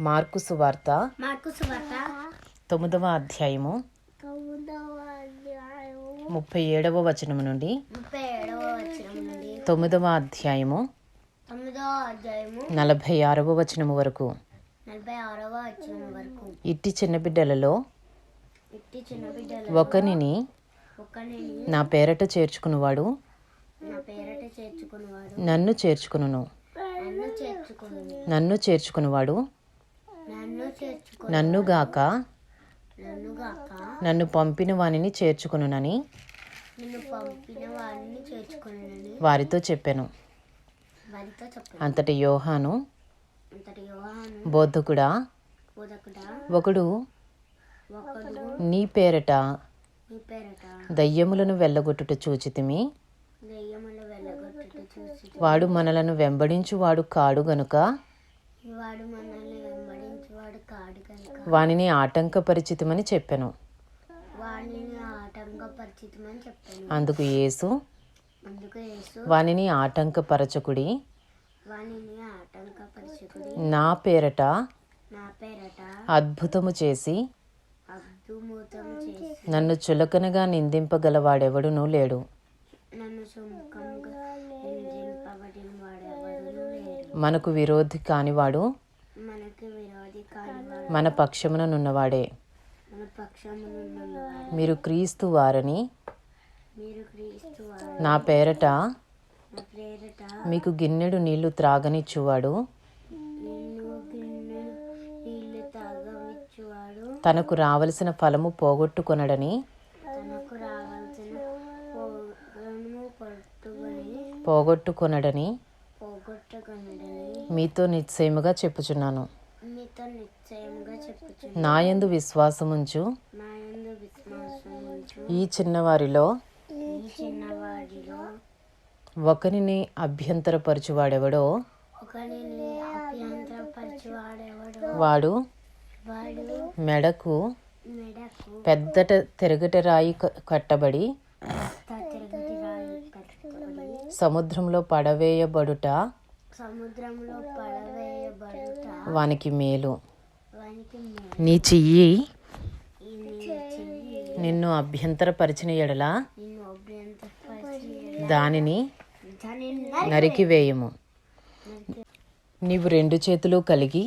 Mark సువార్త mark సువార్త తొమ్మిదవ అధ్యాయము. ముప్పై ఏడవ వచనము నుండి. వచనం తొమ్మిదవ అధ్యాయము. నలభై ఆరవ వచనము వరకు. ఇట్టి చిన్న బిడ్డలలో ఒకనిని నా పేరట చేర్చుకునివాడు. నన్ను చేర్చుకును నన్ను చేర్చుకుని నన్ను చేర్చుకునివాడు. నన్నుగాక. నన్ను గాక నన్ను పంపిన వానిని చేర్చుకునునని. వారితో చెప్పాను. అంతటి యోహాను బోధకుడా. ఒకడు నీ పేరట దయ్యములను వెళ్ళగొట్టుట చూచితిమి. వాడు మనలను చూసి వాడు మనలను వెంబడించువాడు కాడు గనుక వాడు మనల్ని వెంబడించేవాడు కాడు కనుక వానిని ఆటంకపరిచితమని చెప్పాను. అందుకు యేసు వానిని ఆటంకపరచకుడి. నా పేరట అద్భుతము చేసి నన్ను చులకనగా నిందింపగలవాడెవడునూ లేడు. మనకి విరోధి కానివాడు మన పక్షముననున్నవాడే. మీరు క్రీస్తు వారని నా పేరట మీకు గిన్నెడు నీళ్ళు త్రాగనిచ్చువాడు తనకు రావలసిన ఫలము పోగొట్టుకొనడని పోగొట్టుకొనడని పోగొట్టుకొనడని మీతో నిశ్చయముగా చెప్పుచున్నాను. నిశ్చయముగా నాయందు విశ్వాసముంచు. ఈ చిన్నవారిలో ఈ ఒకరిని అభ్యంతరపరచువాడెవడో? ఒకరిని అభ్యంతరపరచువాడెవడో? వాడు వాడు మెడకు మెడకు పెద్దట తిరగట రాయి క- కట్టబడి తిరగటి రాయి కట్టుబడి సముద్రంలో పడవేయబడుట సముద్రంలో పడవేయబడుట వానికి మేలు. నీ చెయ్యి నిన్ను అభ్యంతరపరిచిన ఎడల దానిని నరికివేయము నీవు రెండు చేతులు కలిగి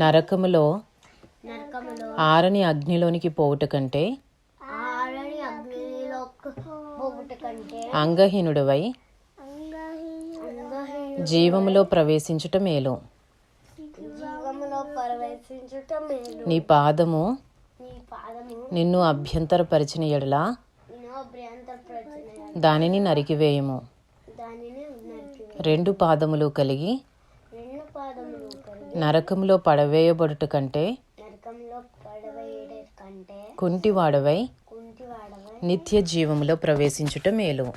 నరకములో ఆరని అగ్నిలోనికి పోవుట కంటే అంగహీనుడవై అంగహీన జీవములో ప్రవేశించుట మేలు. నీ పాదము నిన్ను అభ్యంతరపరిచిన ఎడల దానిని నరికివేయము రెండు పాదములు కలిగి నరకములో పడవేయబడుట కంటే నరకంలో కుంటివాడవై నిత్య జీవములో ప్రవేశించుట మేలు.